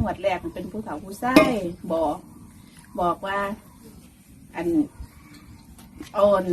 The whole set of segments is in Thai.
งวดแรกมันเป็นผู้เฒ่าผู้ชายบอกบอกว่า อันโอน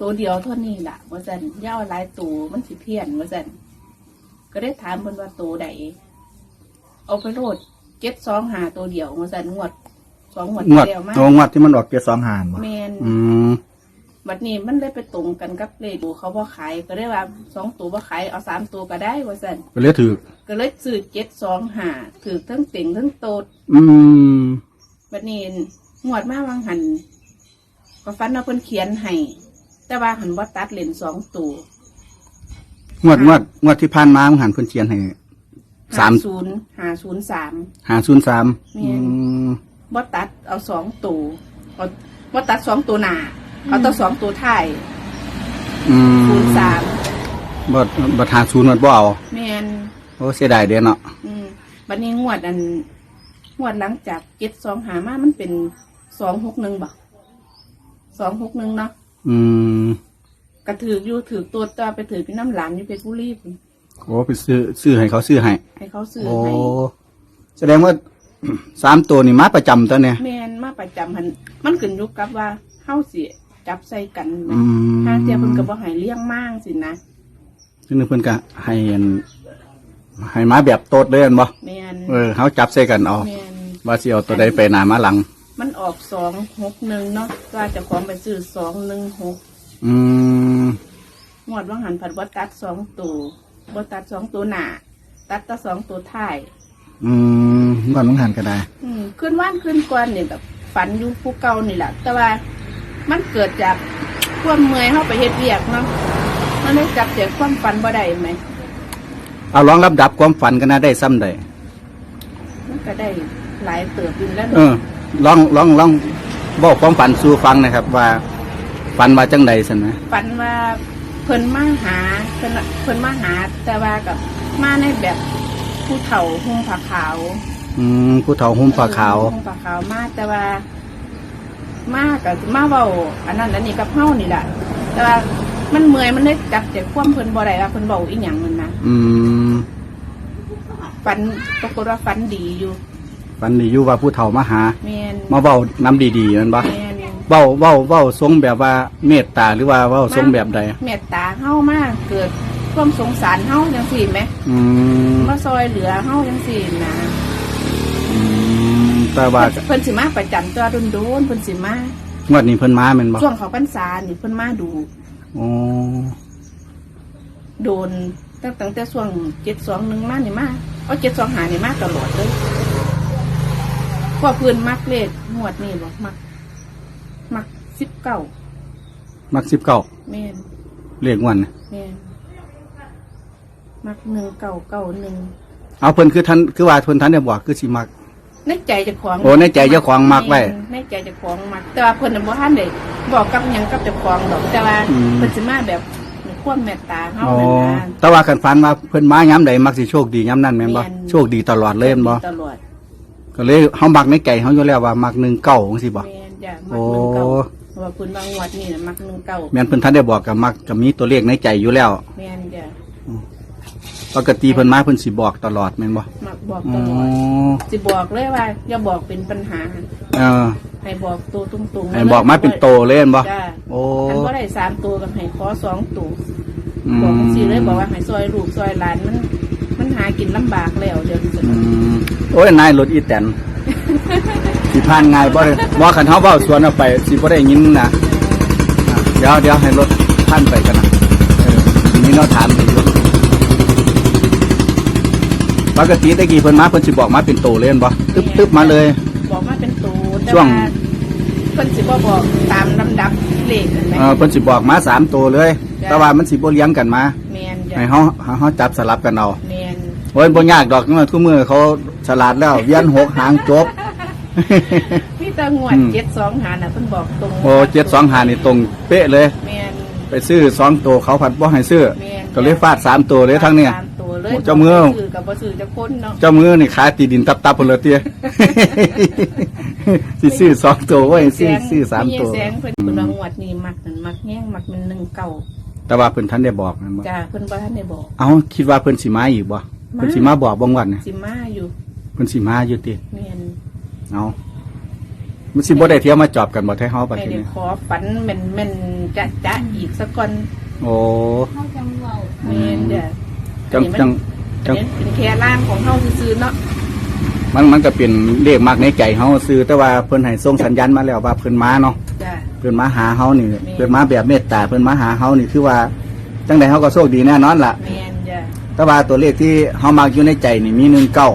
ตัวเดียวเท่านี้ล่ะว่าสันย่าเอาหลายตัวมันสิเพี้ยนว่าสันก็ได้ถามเพิ่นว่าตัวใดเอาไปโลดเจ็ดสองหาตัวเดียวว่าสันงวดสองงวดงวดเดียวมาตัวงวดที่มันออกเกียร์สองหานบ่แมนอืม บัดนี้มันได้ไปตรงกันกับเลขดูเขาบ่ขายก็ได้ว่าสองตัวบ่ขายเอาสามตัวก็ได้ว่าสันก็เลยถือก็เลยซื้อเจ็ดสองหาถือทั้งเต็งทั้งโตดอืมบัดนี้งวดมาวางหันก็ฟันเอาเพิ่นเขียนให้แต่ว่าหันบ่ตัดเลนสองตัวงวดงวดงวดที่ผ่านมามันหันเพิ่นเขียนให้สามศูนย์หาศูนย์สามหาศูนย์สามแม่นบ่ตัดเอาสองตัวเอาบ่ตัดสองตัวหน้า เอาแตัวสองตัวท้ายอืมศูนย์สามบ่บ่หาศูนย์มันบ่เอาแม่นโอ้เสียดายเด้เนาะอืมบัดนี้งวดอันงวดหลังจากเจ็ดสองหามามันเป็นสองหกหนึ่งบ่สองหกหนึ่งเนาะอืมกระถืออยู่ถือตัวตัวไปถือพี่น้ำหลานอยู่เพชรบุรีพุ่นโอ้ไปซื้อซื้อให้เขาซื้อให้ให้เขาซื้อโอ้ให้แสดงว่า สามตัวนี่มาประจำตัวเนี่ยแมนมาประจำหันมันขึ้นอยู่กับว่าเฮาสิ จับใส่กันแหมอืมถ้าเทียบเพิ่นก็บ่ให้เลี้ยงมากสินะซึ่งเพิ่นก็ให้อันให้มาแบบโตดเลยอันบ่แมนเออเขาจับใส่กันเอาแมนว่าสิเอาตัวใดไปหน้ามาหลัง มันออกสองหกหนึ่งเนาะว่าเจะของไปซื้อสองหนึ่งหกอืมงวดว่างหันผัดบ่ตัดสองตัวบ่ตัดสองตัวหน้าตัดแต่สองตัวท้าย อืมก่อนต้องหันก็ได้ อืมขึ้นว่านขึ้นกวนนี่แบบฝันอยู่ผู้เก่านี่แหละแต่ว่า มันเกิดจากความเมื่อยเข้าไปเฮ็ดเวียกเนาะมันเลยจับเสียความฝันบ่ได้ไหมเอาลองรับดับความฝันกันนะได้ซ้ำใดมันก็ได้หลายเติบอยู่แล้วเออลองลองลองบอกความฝันสู่ฟังนะครับ ว่าฝันว่าจังใดสันนะฝันว่าเพิ่นมาหาเพิ่นเพิ่นมาหา แต่ว่ากับมาในแบบผู้เฒ่าหุ้มผ้าขาว อืมผู้เฒ่าห่มผ้าขาวหุ้มผ้าขาวมาแต่ว่า มากับมาเว้าอันนั้นอันนี้กับเฮานี่แหละแต่ว่ามันเมื่อยมันเลยจับเสียความเพิ่นบ่ได้ว่าเพิ่นเว้าอีหยังนั่นนะอืมฝันปรากฏว่าฝันดีอยู่ฝันนี่อยู่ว่าผู้เฒ่ามาหา แมนมาเว้าน้ำดีๆนั่นบ่แมนเว้าเว้าเว้าทรงแบบว่าเมตตาหรือว่าเว้าทรงแบบใดเมตตาเฮามากเกิดความสงสารเฮาจังสี่ไหมอืมมาซอยเหลือเฮาจังสี่นะอืม แต่ว่าเพิ่นสิมาประจำตัวโดนๆเพิ่นสิมางวดนี้เพิ่นมาแม่นบ่ช่วงเขาพรรษานี่เพิ่นมาดูโอ้โดนตั้งตั้งแต่ช่วงเจ็ดสองหนึ่งมานี่มาเอาเจ็ดสองหานี่มาตลอดเลยพอเพิ่นมักเลขงวดนี่บอกมัก มักสิบเก้ามัก19แม่นเรียกวันน่ะแม่นมักหนึ่งเก้าเก้าหนึ่งเอาเพิ่นคือท่านคือว่าเพิ่นท่านได้บอกคือสิมัก ในใจเจะของโอ้ในใจเจ้าของมักไว้ในใจเจะของมักแต่ว่าเพิ่นน่ะบ่ทันได้บอกกับหยังกับเจ้าของดอกแต่ว่าอืม เพิ่นสิมาแบบความเมตตาเฮาอ๋อนั่นนะ แต่ว่าคันฝันว่าเพิ่นมาย้ำใดมักสิโชคดีย้ำนั้นแม่นบ่แม่น โชคดีตลอดเลยแม่นบ่ตลอดก็เลยเฮามักในใจเฮาอยู่แล้วว่ามัก1 9จังซี่บ่ แม่นจ้ะมัโอ้กหนึ่งเก้าเพราะว่าเพิ่นบางงวดนี่น่ะมักหนึ่งเก้าแม่นเพิ่นท่านได้บอกก็มักก็มีตัวเลขในใจอยู่แล้ว แม่นจ้ะปกติเพิ่นมาเพิ่นสิบอกตลอดแม่นบ่มัก บอกอ๋ตอลอดสิบอกเลยว่าอย่าบอกเป็นปัญหาเออให้บอกตัวตรงๆให้บอกมาเป็นโตเลยแม่นบ่จ้ะโอ้อันบ่ได้สามตัวกับให้ขอสองตัวอืบอกมสิเลยบอกว่าให้ซอยลูกซอยหลานมัน มันหากินลำบากแล้วเดี๋ยวนี้อืมโอ้ยนายรถอีแตนสิผ่านง่ายบ่ได้บ่คันเฮาเว้าสวนออกไปสิบ่ได้ยินนะเดี๋ยวเดี๋ยวให้รถผ่านไปกันนะเออมีแนวถามให้อยู่ ปกติตะกี้เพิ่นมาเพิ่นสิบอกมาเป็นโตเลยแม่นบ่ตึ๊บตึ๊บมาเลย บอกมาเป็นตัวแต่ช่วงว่าเพิ่นสิบ่บอกตามลำดับเลขเห็นไหมเออเพิ่นสิบอกมาสามตัวเลยแต่ว่ามันสิบ่เลี้ยงกันมาแมนจ้ะให้เฮาให้เฮาจับสลับกันเอาแมนโอ้ยบ่ยากดอกทุกมือเขาฉลาดแล้วเวียนหกหางจบพี่ตางวดอืมเจ็ดสองหาน่ะเพิ่นบอกตรงโอ้เจ็ดสองหานี่ตรงเป๊ะเลย แมนไปซื้อสองตัวเขาผัดบ่ให้ซื้อ แมนก็เลยฟาดสามตัวเลยทั้งเนี้ยตามตัว เลยโอ้เจ้ามือบ่ซื้อกับบ่ซื้อจะคนเนาะเจ้ามือนี่ขาตีดินตับตับๆพุ่นเลยเตี้ย สิซื้อสองตัวไว้ซื้อซื้อสามตัว แสงเพิ่นเพิ่นว่างวดนี้มักนั่นมักแห้งมักมันหนึ่งเก่าแต่ว่าเพิ่นท่านได้บอกนั่นบ่จ้าเพิ่นบ่ทันได้บอก เอ้าคิดว่าเพิ่นสิมาอีกบ่เพิ่นสิมาบอกบ่งวันน่ะสิมาอยู่เพิ่พิ่นสิมาอยู่ติเมียนเอามันสิบ่ได้เที่ยวมาจอบกันบ่ไทเฮาบัดไม่ทีได้นี้ขอฝันแม่นแม่นจะจะอีกสักก่อนโอ้ เขาจังเว้าเมียนเด้อ จังจังอันนี้เป็นแค่ร่างของเฮาซื่อๆเนาะมันมันก็เป็นเลขมักในใจเฮาซื้อแต่ว่าเพิ่นให้ส่งสัญญาณมาแล้วว่าเพิ่นมาเนาะจ้ะ เพิ่นมาหาเฮานี่แม่ เพิ่นมาแบบเมตตาเพิ่นมาหาเฮานี่คือว่าจังใดเฮาก็โชคดีแน่นอนล่ะเมียนจ้ะแต่ว่าตัวเลขที่เฮามักอยู่ในใจนี่มี19นี่หนึ่งเก้า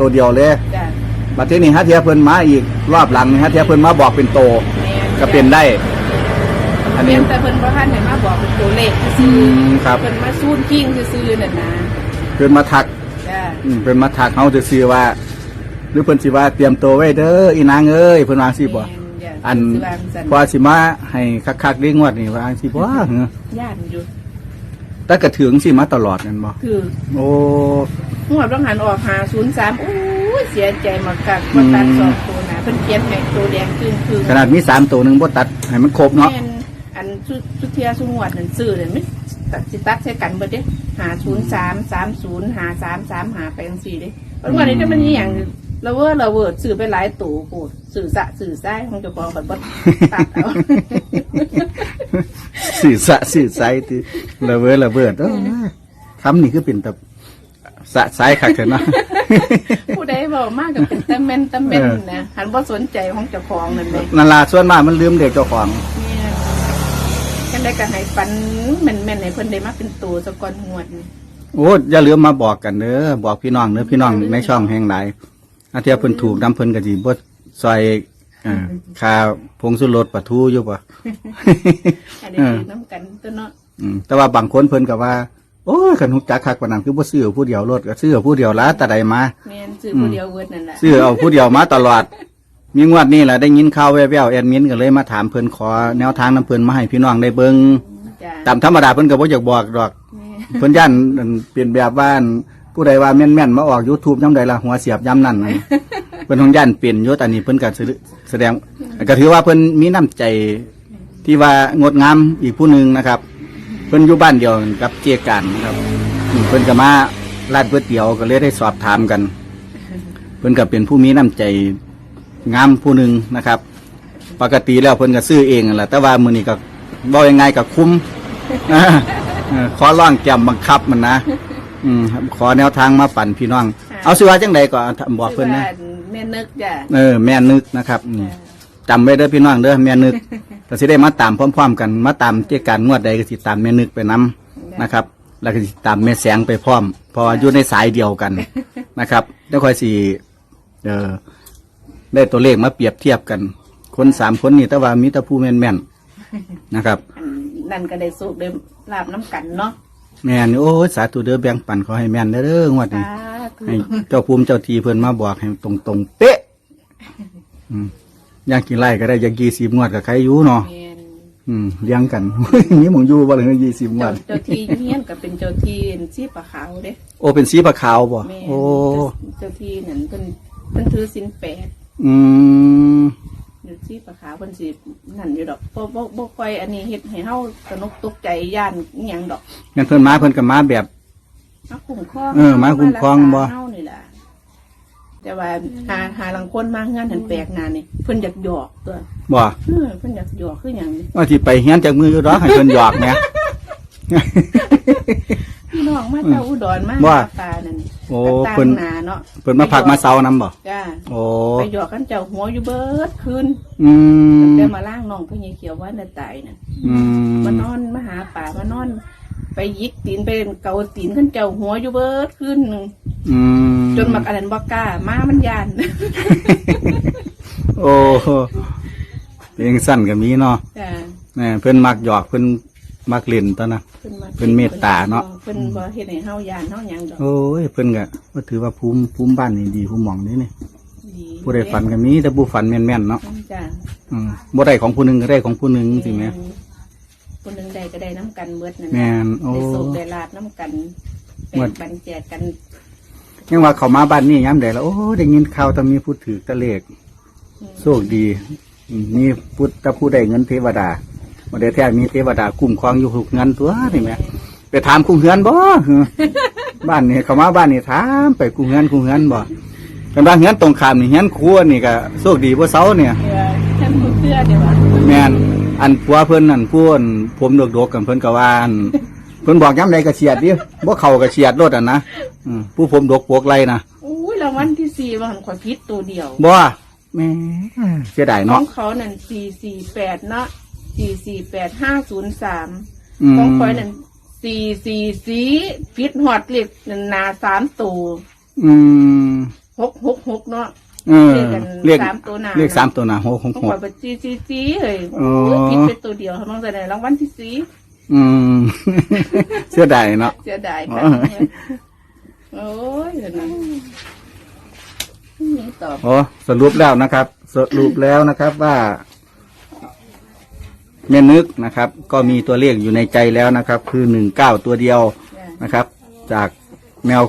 ตัวเดียวเลยจ้ะบัดทีนี้ฮะเทียเพิ่นมาอีกรอบหลังนี่ฮะเทียเพิ่นมาบอกเป็นโต แม่นก็เป็นได้ อันเมีนี้ยนแต่เพิ่นบ่ทันได้มาบอกเป็นตัวเลขอืซื่อมครับๆเพิ่นมาซูนกิ้งซื่อๆนั่นนะเพิ่นมาทักจ้ะอืมเพิ่นมาทักเฮาซื่อๆว่า หรือเพิ่นสิว่าเตรียมตัวไว้เด้ออีนางเอ้ยเพิ่นว่าสิบ่แม่นจ้ะอันสิวางสันพอสิมาให้คักๆเด้งวดนี่ว่าสิบ่เหรอย่านอยู่แต่ก็ถึงสิมาตลอดนั่นบ่คือโอ้หัวต้องหันออกหาศูนย์สามโอ้ยเสียใจมากกักมาตัดอืมสองตัวนะเพิ่นเขียนให้ตัวแดงครึ่งคือขนาดมีสามตัวหนึงบ่ตัดให้มันครบเนาะแม่นอั นชุชุเทียสุงวดนั่นซื้อเนี่ยไม่ตัดสิตัดใช้กันเบิดเด้หาศูนย์สามสามศูนย์หาสามสามหาไปจังสี่เด้เพราะว่านี้จะมันอหย่างเราเวอร์เราเวอร์ซื้อไปหลายตัวโูดสื่อสะสื่อซ้ายของเจ้าของบัดบัดตัดเอาสื่อสะสื่อไซติระเบิดระเบิดเออคำนี่คือเป็นแต่สะไซคักเถอะเนาะผู้ใดบอกมากกับเป็นตะเมนตะเมนนะหันบ่สนใจของเจ้าของนั่นเลยนาลาส่วนมากมันลืมเด็กเจ้าของเนี่ยกัน ได้กันให้ฟันแม่นแม่นๆให้เพิ่นได้มาเป็นตัวสะก่อนงวดนี่โอ้อย่าลืมมาบอกกันเด้อบอกพี่น้องเด้อพี่น้องในช่องแห่งหลายอาเทียเพิ่นถูกน้ำเพิ่นก็สิบ่ซอยเอ่อค่าผงสุรสปลาทูอยู่ป่ะอันนี้คือน้ำกันตัวเนาะอืมแต่ว่าบางคนเพิ่นก็ว่า โอ้ยขันหุจักคักปานนั้นคือบ่ซื้อผู้เดียวรถก็ซื้อผู้เดียวละแต่ใดมา แม่นซื้อผู้เดียวเวิร์ดนั่นแหละ ซื้อเอาผู้เดียวมาตลอด มีงวดนี้แหละได้ยินข่าวแว่วๆแอดมินก็เลยมาถามเพิ่นขอแนวทางน้ำเพิ่นมาให้พี่น้องได้เบิ่งจ้าตามธรรมดาเพิ่นก็บ่อยากบอกดอก แม่เพิ่นย่านอั่นเปลี่ยนแบบว่าอั่นผู้ใดว่าแม่นๆมาออก YouTube ยามใดล่ะหัวเสียบยามนั้นน่ะเพิ่นคงย่านเปลี่ยนยศอันนี้เพิ่นก็แสดงก็ถือว่าเพิ่นมีน้ำใจที่ว่างดงามอีกผู้หนึงนะครับ เพิ่นอยู่บ้านเดียวกับเจียกันนะครับอืมเพิ่นก็มาร้านก๋วยเตี๋ยวก็เลยได้สอบถามกัน เพิ่นก็เป็นผู้มีน้ำใจ งามผู้หนึ่งนะครับ ปกติแล้วเพิ่นก็ซื้อเองนั่นแหละแต่ว่ามื้อนี้ก็บ่ยังไงก็คุ้มอ่าเออขอร้องแก้มบังคับมันนะอืมขอแนวทางมาปั่นพี่น้อง เอาสิว่าจังใดก็บอกเพิ่นนะ ชื่อว่าแม่นึกจ้าเออแม่นึกนะครับอืมจำไว้เด้อพี่น้องเด้อแม่นึกก็สิได้มาตามพร้อมๆกันมาตามเจ้าการงวดใดก็สิตามแม่นึกไปนํนะครับ แล้วก็สิตามแม่แสงไปพร้อมเพออยู่ในสายเดียวกันนะครับแล้วค่อยสิเออ ได้ตัวเลขมาเปรียบเทียบกัน คนสามคนนี่แต่ว่ามีแต่ผู้แม่นๆนะครับ อันนั่นก็ได้สูบได้ลาบน้ำกันเนาะแม่นี่โอ้ยสาธุเด้อแบ่งปันขอให้แม่นเด้อเด้องวดนี้ สาธุให้เจ้าภูมิเจ้าทีเพิ่นมาบอกให้ตรงๆเป๊ะอืมอยางกี่ไร่ก็ได้อยางกี่สิบงวดกับใครอยู่เนาะแม่นอืมเลี้ยงกัน นี่หมองอยู่บ่เลยยี่สิบงวเจ้าดเจ้าที่เฮียนก็เป็นเจ้าที่สีปลาขาวเด้โอ้เป็นสีปลาขาวบ่แม่นโอ้เจ้าที่นั่นเพิ่นเพิ่นถือสินแปด อืมอยู่สีปลาขาวเพิ่นสินั่นอยู่ดอกบ่บ่บ่ค่อยอันนี้เฮ็ดให้เฮาสนุกตกใจย่านอิหยังดอกงั้นเพิ่นมาเพิ่นก็มาแบบ มาคุ้มครองเออมาคุ้มครองบ่ เฮานี่ล่ะแต่ว่าหาหาลังคนมางานหันแปลกหน้านี่เพิ่นอยากหยอกตัวบ่เออเพิ่นอยากหยอกคือหยังนี่ว่าสิไปเฮียนจากมืออยู่ดอกให้เพิ่นหยอกแหม พี่น้องมาเจ้าอุดรมาว่าหาปลานั่น โอ้ตาเพิ่นหนาเนาะเพิ่นมาพักมาเซานํบ่จ้าโอ้ไปหยอกกันเจ้าหัวอยู่เบิดคืนอืมแต่มาล่างน้องพ่อใหญ่เขียวว่าน่ะตายน่ะอืมมานอนมาหาป่ามานอน ไปยิกตีนไปเกาตีนกันเจ้าหัวอยู่เบิดคืนหนึงอืมจนมักอันนั้นบ่กล้ามามันยาน โอ้เพลงสั้นก็มีเนาะจ้า แหม่เพิ่นมักหยอกเพิ่น มักเล่นตอนนะเพิ่นมาเพิ่นเมตตาเนาะ เพิ่นบ่เฮ็ดให้เฮายานเฮาหยังดอกโอ้ยเพิ่นก็ว่าถือว่าภูมิภูมิบ้านนี่ดีภูมิหมองนี่นี่ดีผู้ใดฝันก็มีแต่ผู้ฝันแม่นๆเนาะจ้าอืมบ่ได้ของผู้หนึงก็ได้ของผู้หนึงสิแหม่คนหนึงได้ก็ได้น้ำกันเบิดนั่นแม่นโอ้ ได้สุกได้ลาบน้ำกันหมแบ่ดงปันแจกกันยังว่าเขามาบ้านนี่ยามใดแล้วโอ้ได้ยินข่าวแต่มีผู้ถือตะเลขโชคดีอืมนี่พุทธผู้ใดเงินเทวดา บ่ได้แท้มีเทวดาคุ้มครองอยู่ทุกเงินตัวนี่แหม่ไปถามคุ้มเฮือนบ่หือบ้านนี่เขามาบ้านนี่ถามไปคุ้มเฮือนคุ้มเฮือนบ่กันว่าเฮียนตรงข้ามนี่เฮียนครัวนี่ก็โชคดีบ่เซาเนี่ยเพื่อท่านผู้เพื่อเดี๋ยวว่าแม่นอันผัวเพิ่นนั่นผู้อั่นผมดกๆกันเพิ่นก็ว่าอั่นเพิ่นบอกย้ำใดก็เฉียดดิบ่เข้าก็เฉียดรถอะนะอืมผู้ผมดกปวกไรนะอุ้ยรางวัลที่สี่ว่าหันขวาพิษตัวเดียวบ่แหม่เสียดายขอเนาะงเขานั่นสี่สี่แปดเนาะ สี่สี่แปดห้าศูนย์สามอืม ของคอยนั่นสี่สี่สีพิษหอดเล็บนั่นนาสามตัวอืมหกหกหกเนาะ เออเรีเรียยกกกันสามตัวหน้า เรียกสามตัวหนาหกหขกองหคกอยเป็นสี่สี่สีเฮ้ยอ๋อโอ้ยพิษเป็นตัวเดียวเขาต้องแสดงรางวัลที่สี่อืม เสียดายเนาะ เสียดายอ๋กัอนโอ้ยเดี๋ยวนะนี่ตอบ โอ้สรุปแล้วนะครับ สรุปแล้วนะครับว่า แม่นึกนะครับ ก็มีตัวเลขอยู่ในใจแล้วนะครับ คือหนึ่งเก้าตัวเดียวนะครับ จากแนว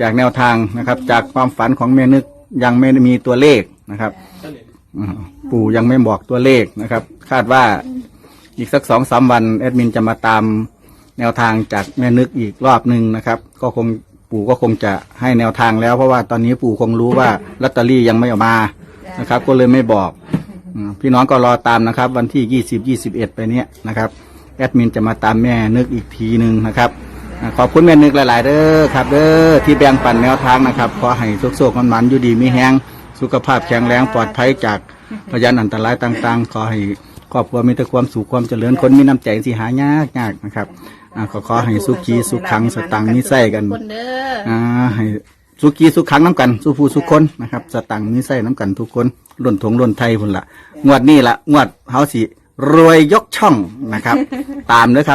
จากแนวทางนะครับ จากความฝันของแม่นึกยังไม่มีตัวเลขนะครับปู่ยังไม่บอกตัวเลขนะครับ คาดว่าอีกสักสองสามวันแอดมินจะมาตามแนวทางจากแม่นึกอีกรอบหนึ่งนะครับ ก็คงปู่ก็คงจะให้แนวทางแล้ว เพราะว่าตอนนี้ปู่คงรู้ว่าลอตเตอรี่ยังไม่ออกมานะครับ ก็เลยไม่บอก พี่น้องก็รอตามนะครับ วันที่ยี่สิบยี่สิบเอ็ดไปเนี้ยนะครับ แอดมินจะมาตามแม่นึกอีกทีหนึ่งนะครับอ่าขอบคุณแม่นึกหลาย ๆ เด้อครับเด้อที่แบ่งปันแนวทางนะครับขอให้สุกๆมันๆอยู่ดีมีแห้งสุขภาพแข็งแรงปลอดภัยจากพยานอันตรายต่าง ๆ ขอให้ครอบครัวมีแต่ความสุขความเจริญคนมีน้ำใจสิหายากยากนะครับอ่าขอขอให้สุขีสุขขังสตังค์นิสัยกันคนเด้ออ่าให้สุกี้สุขขังน้ำกันสุผู้สุขคนนะครับ สตังค์นิสัยน้ำกันทุกคน ล้นถงล้นไทยพุ่นละงวดนี้ละงวดเฮาสิรวยยกช่องนะครับ ตามเด้อครับ